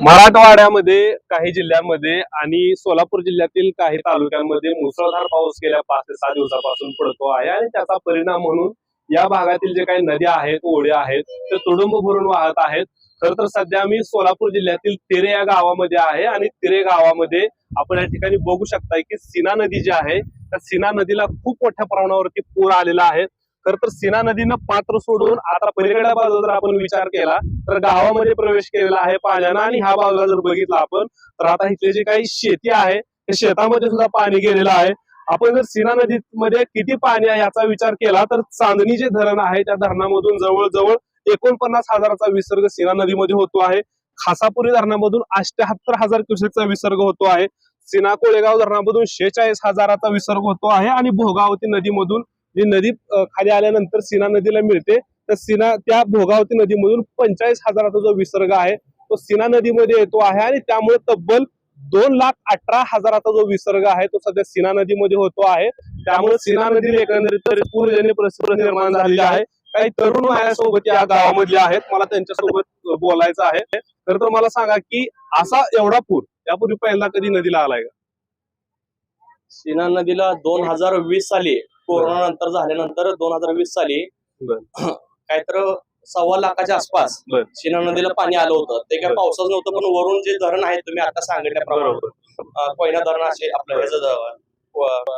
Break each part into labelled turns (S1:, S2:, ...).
S1: मराठवाड्यामध्ये काही जिल्ह्यांमध्ये आणि सोलापूर जिल्ह्यातील काही तालुक्यांमध्ये मुसळधार पाऊस गेल्या पाच ते सहा दिवसापासून पडतो आहे आणि त्याचा परिणाम म्हणून या भागातील जे काही नद्या आहेत ओढ्या आहेत ते तुडुंब भरून वाहत आहेत. खर तर सध्या मी सोलापूर जिल्ह्यातील तिरे या गावामध्ये आहे आणि तिरे गावामध्ये आपण या ठिकाणी बघू शकताय की सीना नदी जी आहे त्या सीना नदीला खूप मोठ्या प्रमाणावरती पूर आलेला आहे. खर तर सीना नदीनं पात्र सोडून आता पलीकडल्या बाजूला जर आपण विचार केला तर गावामध्ये प्रवेश केलेला आहे पाण्यानं आणि ह्या बाजूला जर बघितलं आपण तर आता इथले जे काही शेती आहे त्या शेतामध्ये सुद्धा पाणी गेलेलं आहे. आपण जर सीना नदीमध्ये किती पाणी आहे याचा विचार केला तर चांदणी जे धरण आहे त्या धरणामधून जवळजवळ एकोणपन्नास हजाराचा विसर्ग सीना नदीमध्ये होतो आहे. खासापुरी धरणामधून अष्ट्याहत्तर हजार क्युसेकचा विसर्ग होतो आहे. सीना कोळेगाव धरणामधून शेहेचाळीस हजाराचा विसर्ग होतो आहे आणि भोगावती नदीमधून जी नदी खाली आल्यानंतर सीना नदीला मिळते तर सीना त्या भोगावती नदीमधून पंचेचाळीस हजाराचा जो विसर्ग आहे तो सीना नदीमध्ये येतो आहे आणि त्यामुळे तब्बल दोन लाख अठरा हजाराचा जो विसर्ग आहे तो सध्या सीना नदीमध्ये होतो आहे. त्यामुळे सीना नदीला एकंदरीत पूरजन्य परिस्थिती निर्माण झालेली आहे. काही तरुण माझ्यासोबत या गावामधले आहेत मला त्यांच्यासोबत बोलायचं आहे. तर तर मला सांगा की असा एवढा पूर त्यापूर्वी पहिला कधी नदीला आलाय का?
S2: सीना नदीला दोन हजार वीस साली कोरोना नंतर झाल्यानंतर दोन हजार वीस साली
S1: बरं.
S2: काय तर सव्वा लाखाच्या आसपास. सीना नदीला पाणी आलं होतं ते काय. पावसाचं नव्हतं पण वरून जे धरण आहे तुम्ही आता सांगितल्याप्रमाणे कोयना धरण असेल आपलं ह्याचं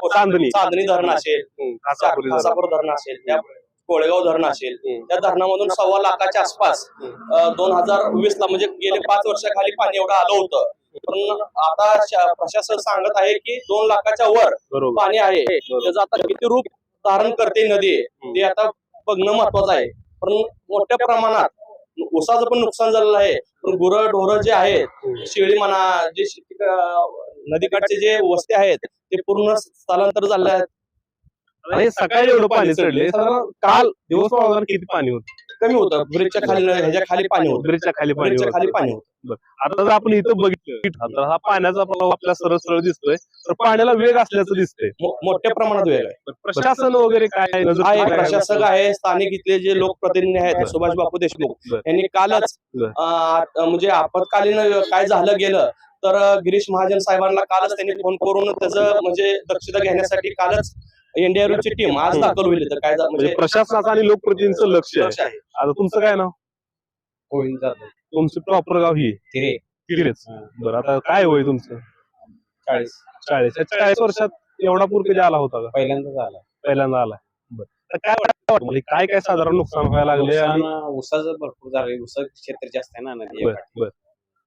S1: चांदणी
S2: चांदणी धरण असेल
S1: खासापुरी धरण.
S2: असेल त्या कोळेगाव धरण असेल. त्या धरणामधून सव्वा लाखाच्या आसपास दोन हजार वीस ला म्हणजे गेले पाच वर्षाखाली पाणी एवढं आलं होतं आता प्रशासन सांगत आहे की दोन लाखाच्या वर पाणी आहे. त्याचं आता किती रूप धारण करते नदी ते आता बघणं महत्वाचं आहे. पण मोठ्या प्रमाणात ऊसाचं पण नुकसान झालेलं आहे. पण गुरं ढोरं जे आहेत शेळी म्हणा जे नदीकाठचे जे वस्ती आहेत ते पूर्ण स्थलांतर झाले आहेत.
S1: सकाळी एवढं पाणी चढले. काल दिवस किती पाणी होतं?
S2: कमी होतं. ब्रिजच्या खाली ह्याच्या खाली पाणी होतं.
S1: ब्रिजच्या खाली पाणी
S2: ब्रिजच्या. खाली पाणी होतं.
S1: आता जर आपण इथं बघितलं तर हा पाण्याचा प्रभाव आपल्या सरळ सरळ दिसतोय. तर पाण्याला वेग असल्याचं दिसतंय.
S2: मो- मोठ्या प्रमाणात वेळ आहे.
S1: प्रशासन वगैरे काय नजर
S2: आहे
S1: काय-
S2: प्रशासक आहे. स्थानिक इथले जे लोकप्रतिनिधी आहेत
S1: बरं.
S2: सुभाष बापू देशमुख
S1: बरं.
S2: यांनी कालच
S1: बरं.
S2: अं, म्हणजे आपत्कालीन काय झालं गेलं तर गिरीश महाजन साहेबांना कालच त्यांनी फोन करून त्याचं म्हणजे दक्षता घेण्यासाठी कालच एनडीआरची टीम आज. दाखल होईल. तर काय झा-
S1: म्हणजे
S2: म्हणजे
S1: प्रशासनाचं आणि लोकप्रतिनिधीचं लक्ष आहे.
S2: लक्ष आहे.
S1: आता तुमचं काय नाव?
S3: गोविंद जाधव.
S1: तुमचं प्रॉपर गाव ही.
S3: तिरे.
S1: तिकडेच बरं आता काय होय तुमचं?
S3: चाळीस.
S1: चाळीस. या चाळीस वर्षात एवढा पूर कधी आला होता का?
S3: पहिल्यांदा झाला.
S1: पहिल्यांदा आला. बरं. तर काय वाटतं काय काय साधारण नुकसान व्हायला लागले आणि
S3: नुकसान ऊसाचं भरपूर झालंय. ऊसाचं क्षेत्र जास्त आहे ना नदी
S1: बर बर.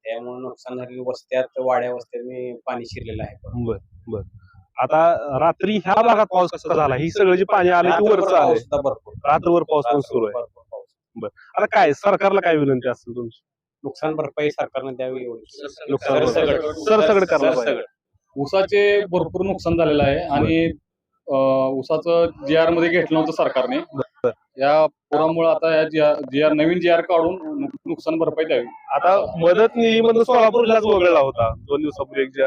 S3: त्यामुळे नुकसान झालेली वस्त्यात वाड्या वस्त्याने पाणी शिरलेलं आहे.
S1: बर बर. आता रात्री ह्या भागात पाऊस कसा झाला? ही सगळं जे पाणी आलं ते
S3: रात्रभर
S1: वरचं
S3: पाऊस सुद्धा भरपूर.
S1: रात्रभर पाऊस पण सुरू आहे.
S3: भरपूर
S1: आता काय सरकारला काय विनंती असेल तुमची?
S3: नुकसान भरपाई सरकारने द्यावी एवढी.
S1: नुकसान करायला पाहिजे.
S4: ऊसाचे भरपूर नुकसान झालेलं आहे आणि अं, ऊसाचं जी आरमध्ये घेतलं नव्हतं सरकारने. या पुरामुळे आता या जी आर नवीन जी आर काढून नुक- नुकसान भरपाई द्यावी.
S1: आता मदत निधीमधून सोलापूरलाच वगळला होता. दोन दिवसापूर्वी एक जे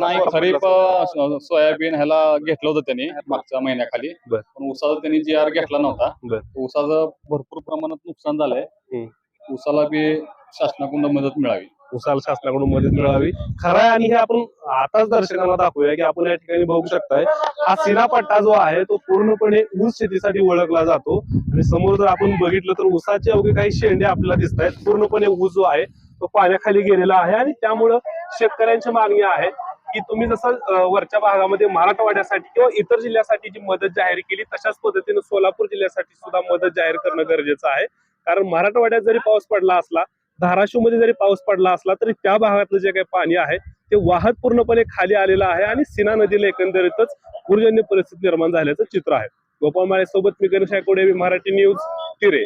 S4: नाही खरीप अं, सोयाबीन ह्याला घेतलं होतं त्यांनी मागच्या महिन्याखाली.
S1: बर.
S4: पण ऊसाचा त्यांनी जी आर घेतला नव्हता.
S1: बर.
S4: ऊसाचं भरपूर प्रमाणात नुकसान झालंय.
S1: हम्म.
S4: ऊसाला बी शासनाकडून मदत मिळावी.
S1: उसाला शासनाकडून मदत मिळावी. खरं आहे आणि हे आपण आताच दर्शकांना दाखवूया की आपण या ठिकाणी बघू शकताय हा सिना पट्टा जो आहे तो पूर्णपणे ऊस शेतीसाठी ओळखला जातो. आणि समोर जर आपण बघितलं तर ऊसाचे अवघे काही शेंडे आपल्याला दिसत आहेत पूर्णपणे ऊस जो आहे तो पाण्याखाली गेलेला आहे. आणि त्यामुळं शेतकऱ्यांची मागणी आहे. की तुम्ही जसं वरच्या भागामध्ये मराठवाड्यासाठी किंवा इतर जिल्ह्यासाठी जी मदत जाहीर केली तशाच पद्धतीने सोलापूर जिल्ह्यासाठी सुद्धा मदत जाहीर करणं गरजेचं आहे. कारण मराठवाड्यात जरी पाऊस पडला असला धाराशिवमध्ये जरी पाऊस पडला असला तरी त्या भागातलं जे काही पाणी आहे ते वाहत पूर्णपणे खाली आलेलं आहे आणि सीना नदीला एकंदरीतच पूर्जन्य परिस्थिती निर्माण झाल्याचं चित्र आहे. गोपाळ माळे सोबत मी गणेश आयकोडे मराठी न्यूज तिरे.